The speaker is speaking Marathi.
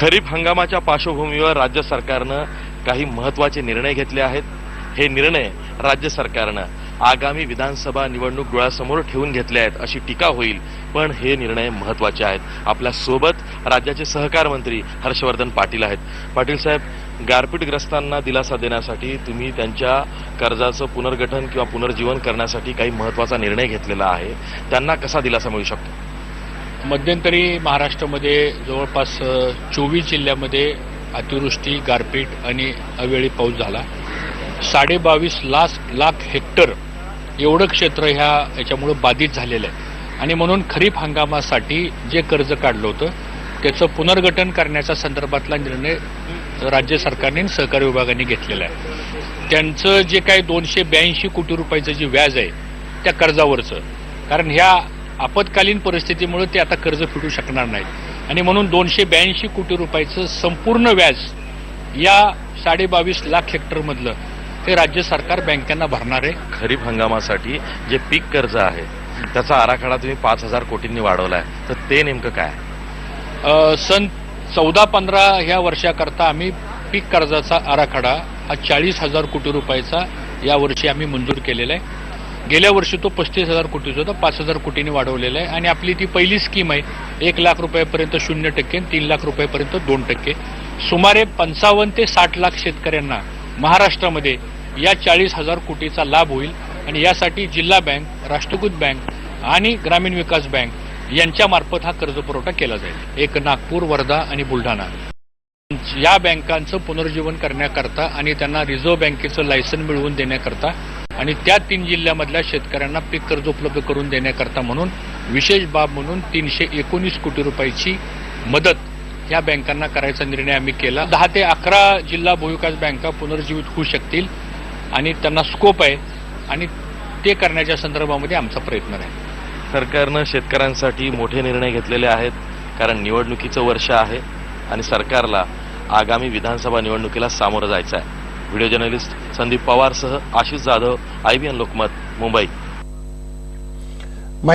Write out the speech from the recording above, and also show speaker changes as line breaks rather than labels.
खरीप हंगामाच्या पार्श्वभूमीवर राज्य सरकारनं काही महत्त्वाचे निर्णय घेतले आहेत. हे निर्णय राज्य सरकारनं आगामी विधानसभा निवडणूक डोळ्यासमोर ठेवून घेतले आहेत अशी टीका होईल पण हे निर्णय महत्त्वाचे आहेत. आपल्यासोबत राज्याचे सहकार मंत्री हर्षवर्धन पाटील आहेत. पाटील साहेब गारपीटग्रस्तांना दिलासा देण्यासाठी तुम्ही त्यांच्या कर्जाचं पुनर्गठन किंवा पुनर्जीवन करण्यासाठी काही महत्त्वाचा निर्णय घेतलेला आहे. त्यांना कसा दिलासा मिळू शकतो?
मध्यंतरी महाराष्ट्रामध्ये जवळपास चोवीस जिल्ह्यामध्ये अतिवृष्टी गारपीट आणि अवेळी पाऊस झाला. साडेबावीस लाख लाख हेक्टर एवढं क्षेत्र ह्या याच्यामुळं बाधित झालेलं आहे. आणि म्हणून खरीप हंगामासाठी जे कर्ज काढलं होतं त्याचं पुनर्गठन करण्याच्या संदर्भातला निर्णय राज्य सरकारने सहकारी विभागाने घेतलेला आहे. त्यांचं जे काही दोनशे ब्याऐंशी कोटी रुपयाचं जे व्याज आहे त्या कर्जावरचं. कारण ह्या आपत्कालीन परिस्थितीमुळे ते आता कर्ज फिटू शकणार नाहीत. आणि म्हणून दोनशे ब्याऐंशी कोटी रुपयाचं संपूर्ण व्याज या साडे बावीस लाख हेक्टरमधलं हे राज्य सरकार बँकांना भरणार आहे.
खरीप हंगामासाठी जे पीक कर्ज आहे त्याचा आराखडा तुम्ही पाच हजार कोटींनी वाढवलाय. तर ते नेमकं काय?
सन चौदा पंधरा ह्या वर्षाकरता आम्ही पीक कर्जाचा आराखडा हा चाळीस हजार कोटी रुपयाचा यावर्षी आम्ही मंजूर केलेला आहे. गेल्या वर्षी तो पस्तीस हजार कोटीचा होता पाच हजार कोटीने वाढवलेला आहे. आणि आपली ती पहिली स्कीम आहे एक लाख रुपयापर्यंत शून्य टक्के तीन लाख रुपयापर्यंत दोन टक्के. सुमारे पंचावन्न ते साठ लाख शेतकऱ्यांना महाराष्ट्रामध्ये या चाळीस हजार कोटीचा लाभ होईल. आणि यासाठी जिल्हा बँक राष्ट्रकृत बँक आणि ग्रामीण विकास बँक यांच्यामार्फत हा कर्ज पुरवठा केला जाईल. एक नागपूर वर्धा आणि बुलढाणा. या बँकांचं पुनर्जीवन करण्याकरता आणि त्यांना रिझर्व्ह बँकेचं लायसन मिळवून देण्याकरता आणि त्या तीन जिल्ह्यामधल्या शेतकऱ्यांना पीक कर्ज उपलब्ध करून देण्याकरता म्हणून विशेष बाब म्हणून तीनशे एकोणीस कोटी रुपयाची मदत या बँकांना करायचा निर्णय आम्ही केला. दहा ते अकरा जिल्हा भूविकास बँका पुनर्जीवित होऊ शकतील आणि त्यांना स्कोप आहे आणि ते करण्याच्या संदर्भामध्ये आमचा प्रयत्न आहे
सरकारनं शेतकऱ्यांसाठी मोठे निर्णय घेतलेले आहेत कारण निवडणुकीचं वर्ष आहे आणि सरकारला आगामी विधानसभा निवडणुकीला सामोरं जायचं आहे. व्हिडिओ जर्नलिस्ट संदीप पवारसह आशिष जाधव आयबीएन लोकमत मुंबई.